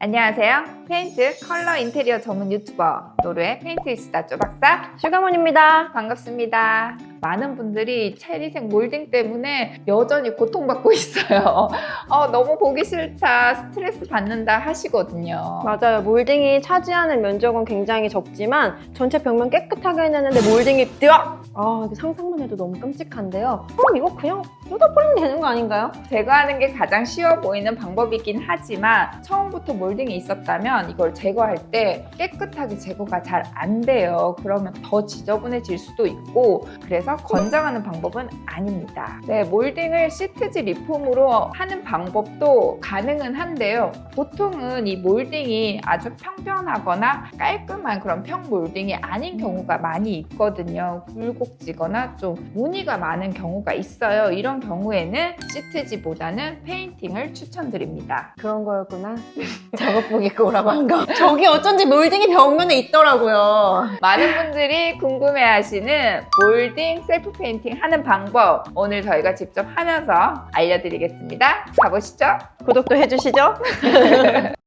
안녕하세요. 페인트 컬러 인테리어 전문 유튜버 노르의 페인트이스타 쪼박사 슈가몬입니다. 반갑습니다. 많은 분들이 체리색 몰딩 때문에 여전히 고통받고 있어요. 어, 너무 보기 싫다, 스트레스 받는다 하시거든요. 맞아요. 몰딩이 차지하는 면적은 굉장히 적지만 전체 벽면 깨끗하게 해냈는데 몰딩이 뜨악! 아, 상상만 해도 너무 끔찍한데요. 그럼 이거 그냥 뜯어버리면 되는 거 아닌가요? 제거하는 게 가장 쉬워 보이는 방법이긴 하지만 처음부터 몰딩이 있었다면 이걸 제거할 때 깨끗하게 제거가 잘 안 돼요. 그러면 더 지저분해질 수도 있고 그래서 권장하는 방법은 아닙니다. 네, 몰딩을 시트지 리폼으로 하는 방법도 가능은 한데요. 보통은 이 몰딩이 아주 평평하거나 깔끔한 그런 평 몰딩이 아닌 경우가 많이 있거든요. 굴곡지거나 좀 무늬가 많은 경우가 있어요. 이런 경우에는 시트지보다는 페인팅을 추천드립니다. 그런 거였구나. 작업복 입고 오라고 한 거. 저기 어쩐지 몰딩이 벽면에 있더라고요. 많은 분들이 궁금해하시는 몰딩 셀프 페인팅 하는 방법 오늘 저희가 직접 하면서 알려드리겠습니다. 가보시죠. 구독도 해주시죠.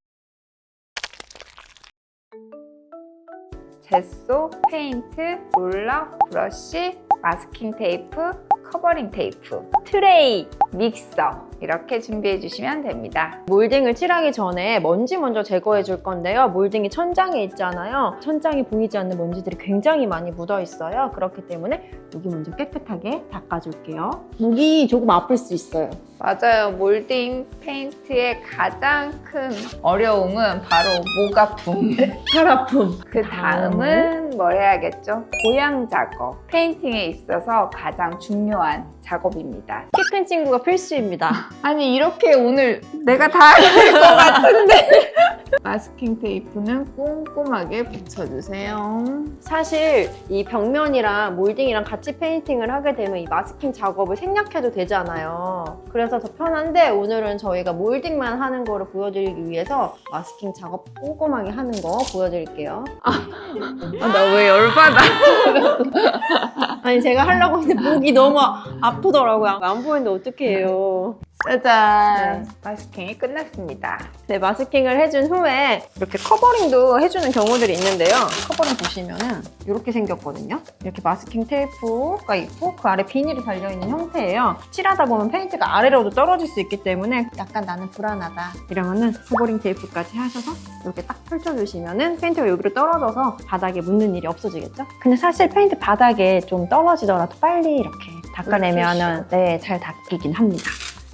젯소, 페인트, 롤러, 브러쉬, 마스킹 테이프, 커버링 테이프, 트레이. 믹서 이렇게 준비해 주시면 됩니다. 몰딩을 칠하기 전에 먼지 먼저 제거해 줄 건데요. 몰딩이 천장에 있잖아요. 천장이 보이지 않는 먼지들이 굉장히 많이 묻어 있어요. 그렇기 때문에 여기 먼저 깨끗하게 닦아줄게요. 목이 조금 아플 수 있어요. 맞아요. 몰딩 페인트의 가장 큰 어려움은 바로 목 아픔. 팔 아픔. 그 다음은 뭘 해야겠죠? 고양 작업. 페인팅에 있어서 가장 중요한 작업입니다. 키 큰 친구가 필수입니다. 아니 이렇게 오늘 내가 다 할 것 같은데 마스킹 테이프는 꼼꼼하게 붙여주세요. 사실 이 벽면이랑 몰딩이랑 같이 페인팅을 하게 되면 이 마스킹 작업을 생략해도 되잖아요. 그래서 더 편한데 오늘은 저희가 몰딩만 하는 거를 보여드리기 위해서 마스킹 작업 꼼꼼하게 하는 거 보여드릴게요. 나왜 열받아? 아니 제가 하려고 했는데 목이 너무 아프더라고요. 안 보이는데 어떻게 해요? 짜잔. 마스킹이 끝났습니다. 네, 마스킹을 해준 후에 이렇게 커버링도 해주는 경우들이 있는데요. 커버링 보시면은 이렇게 생겼거든요. 이렇게 마스킹 테이프가 있고 그 아래 비닐이 달려있는 형태예요. 칠하다 보면 페인트가 아래로도 떨어질 수 있기 때문에 약간 나는 불안하다 이러면은 커버링 테이프까지 하셔서 이렇게 딱 펼쳐주시면은 페인트가 여기로 떨어져서 바닥에 묻는 일이 없어지겠죠? 근데 사실 페인트 바닥에 좀 떨어지더라도 빨리 이렇게 닦아내면은 네, 잘 닦이긴 합니다.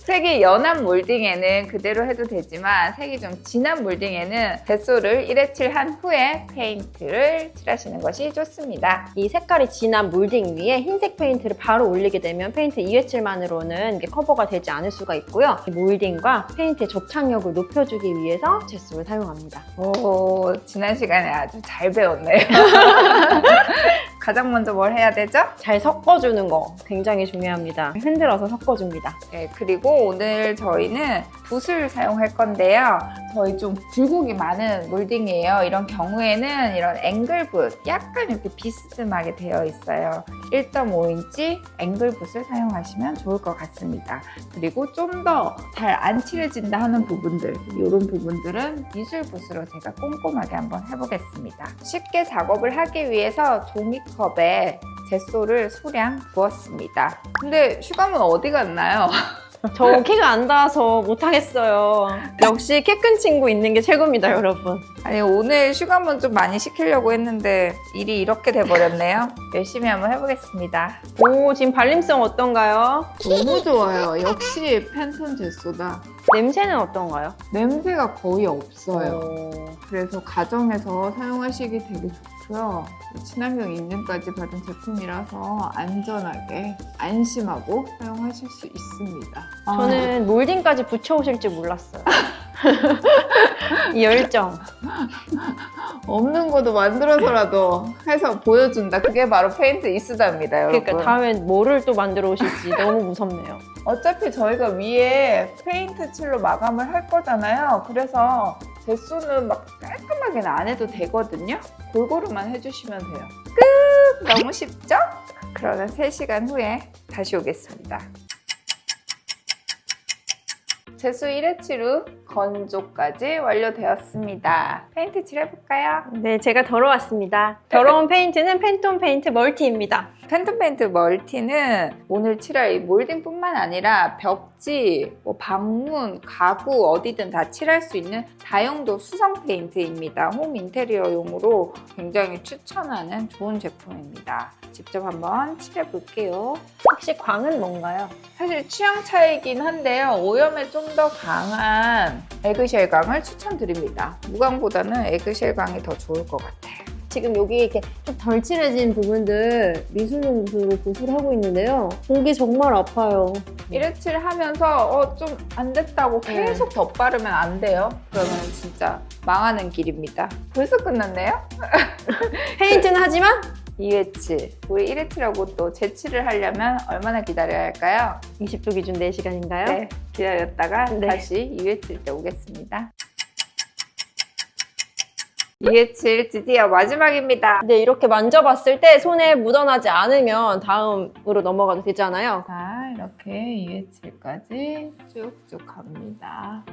색이 연한 몰딩에는 그대로 해도 되지만 색이 좀 진한 몰딩에는 뱃소를 1회 칠한 후에 페인트를 칠하시는 것이 좋습니다. 이 색깔이 진한 몰딩 위에 흰색 페인트를 바로 올리게 되면 페인트 2회칠만으로는 이게 커버가 되지 않을 수가 있고요. 이 몰딩과 페인트의 접착력을 높여주기 위해서 젯소를 사용합니다. 오, 지난 시간에 아주 잘 배웠네요. 가장 먼저 뭘 해야 되죠? 잘 섞어주는 거 굉장히 중요합니다. 흔들어서 섞어줍니다. 네, 그리고 오늘 저희는 붓을 사용할 건데요. 저희 좀 굴곡이 많은 몰딩이에요. 이런 경우에는 이런 앵글붓, 약간 이렇게 비스듬하게 되어 있어요. 1.5인치 앵글붓을 사용하시면 좋을 것 같습니다. 그리고 좀 더 잘 안 칠해진다 하는 부분들, 이런 부분들은 미술붓으로 제가 꼼꼼하게 한번 해보겠습니다. 쉽게 작업을 하기 위해서 종이컵에 젯소를 소량 부었습니다. 근데 슈감은 어디 갔나요? 저 키가 안 닿아서 못하겠어요. 역시 키 큰 친구 있는 게 최고입니다, 여러분. 아니 오늘 슈감은 좀 많이 시키려고 했는데 일이 이렇게 돼버렸네요. 열심히 한번 해보겠습니다. 오, 지금 발림성 어떤가요? 너무 좋아요. 역시 팬톤 젯소다. 냄새는 어떤가요? 냄새가 거의 없어요. 오. 그래서 가정에서 사용하시기 되게 좋고요. 친환경 인증까지 받은 제품이라서 안전하게 안심하고 사용하실 수 있습니다. 아, 저는 몰딩까지 붙여오실 줄 몰랐어요. 이 열정. 없는 것도 만들어서라도 해서 보여준다. 그게 바로 페인트 이스다입니다, 여러분. 그러니까 다음엔 뭐를 또 만들어 오실지 너무 무섭네요. 어차피 저희가 위에 페인트 칠로 마감을 할 거잖아요. 그래서 젯소는 막 깔끔하게는 안 해도 되거든요. 골고루만 해주시면 돼요. 끝! 너무 쉽죠? 그러면 3시간 후에 다시 오겠습니다. 제수 1회 칠후 건조까지 완료되었습니다. 페인트 칠해볼까요? 네, 제가 더러웠습니다. 더러운 페인트는 팬톤 페인트 멀티입니다. 팬텀 페인트 멀티는 오늘 칠할 이 몰딩뿐만 아니라 벽 지, 뭐 방문, 가구 어디든 다 칠할 수 있는 다용도 수성 페인트입니다. 홈 인테리어용으로 굉장히 추천하는 좋은 제품입니다. 직접 한번 칠해 볼게요. 혹시 광은 뭔가요? 사실 취향 차이긴 한데요. 오염에 좀 더 강한 에그쉘 광을 추천드립니다. 무광보다는 에그쉘 광이 더 좋을 것 같아요. 지금 여기 이렇게 좀 덜 칠해진 부분들 미술용수로 보수를 하고 있는데요. 목이 정말 아파요. 이래칠 하면서 어, 좀 안 됐다고 네. 계속 덧바르면 안 돼요. 그러면 진짜 망하는 길입니다. 벌써 끝났네요? 페인트는 하지만 2회칠. 우리 1회칠하고 또 재칠을 하려면 얼마나 기다려야 할까요? 20도 기준 4시간인가요? 네, 기다렸다가 네. 다시 2회칠 때 오겠습니다. 2회칠 드디어 마지막입니다. 근데 이렇게 만져봤을 때 손에 묻어나지 않으면 다음으로 넘어가도 되잖아요. 자, 이렇게 2회칠까지 쭉쭉 갑니다.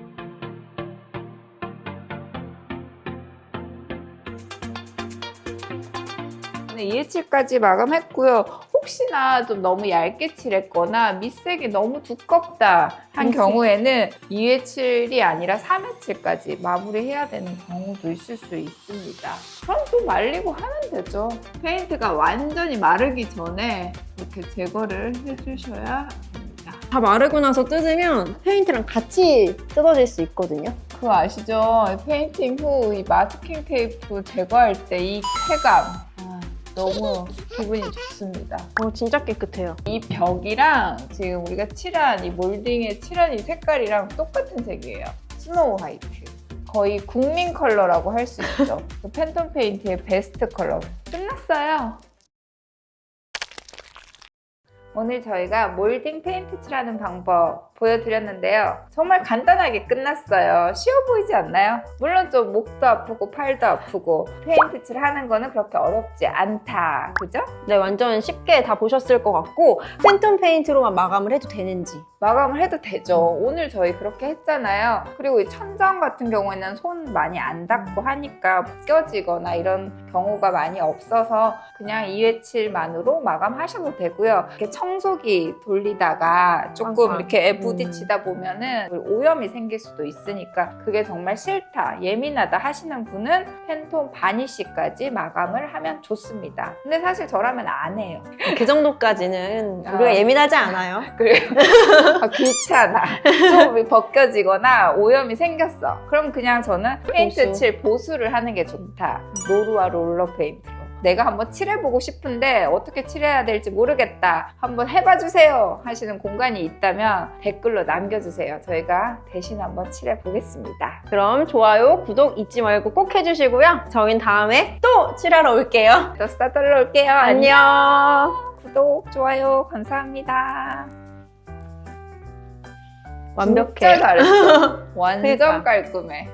네, 2회칠까지 마감했고요. 혹시나 좀 너무 얇게 칠했거나 밑색이 너무 두껍다 한 밑색. 경우에는 2회칠이 아니라 3회칠까지 마무리해야 되는 경우도 있을 수 있습니다. 그럼 또 말리고 하면 되죠. 페인트가 완전히 마르기 전에 이렇게 제거를 해주셔야 합니다. 다 마르고 나서 뜯으면 페인트랑 같이 뜯어질 수 있거든요. 그거 아시죠? 페인팅 후 이 마스킹 테이프 제거할 때 이 쾌감 아, 너무 기분이 좋습니다. 어, 진짜 깨끗해요. 이 벽이랑 지금 우리가 칠한 이 몰딩에 칠한 이 색깔이랑 똑같은 색이에요. 스노우 화이트. 거의 국민 컬러라고 할 수 있죠. 그 팬톤 페인트의 베스트 컬러. 끝났어요. 오늘 저희가 몰딩 페인트 칠하는 방법 보여드렸는데요. 정말 간단하게 끝났어요. 쉬워 보이지 않나요? 물론 좀 목도 아프고 팔도 아프고 페인트 칠 하는 거는 그렇게 어렵지 않다. 그죠? 네, 완전 쉽게 다 보셨을 것 같고 팬톤 페인트로만 마감을 해도 되는지 마감을 해도 되죠. 오늘 저희 그렇게 했잖아요. 그리고 이 천장 같은 경우에는 손 많이 안 닿고 하니까 벗겨지거나 이런 경우가 많이 없어서 그냥 2회칠만으로 마감하셔도 되고요. 이렇게 청소기 돌리다가 조금 아, 이렇게 음. 부딪히다 보면은 오염이 생길 수도 있으니까 그게 정말 싫다, 예민하다 하시는 분은 팬톤 바니쉬까지 마감을 하면 좋습니다. 근데 사실 저라면 안 해요. 그 정도까지는 아. 우리가 예민하지 않아요. 그래요. 아, 귀찮아. 좀 벗겨지거나 오염이 생겼어. 그럼 그냥 저는 페인트 보수. 칠 보수를 하는 게 좋다. 로루와 롤러 페인트로. 내가 한번 칠해보고 싶은데 어떻게 칠해야 될지 모르겠다. 한번 해봐 주세요. 하시는 공간이 있다면 댓글로 남겨주세요. 저희가 대신 한번 칠해보겠습니다. 그럼 좋아요, 구독 잊지 말고 꼭 해주시고요. 저희는 다음에 또 칠하러 올게요. 또 싸들러 올게요. 안녕. 구독, 좋아요. 감사합니다. 완벽해. 진짜 잘했어. 완전 그러니까. 깔끔해.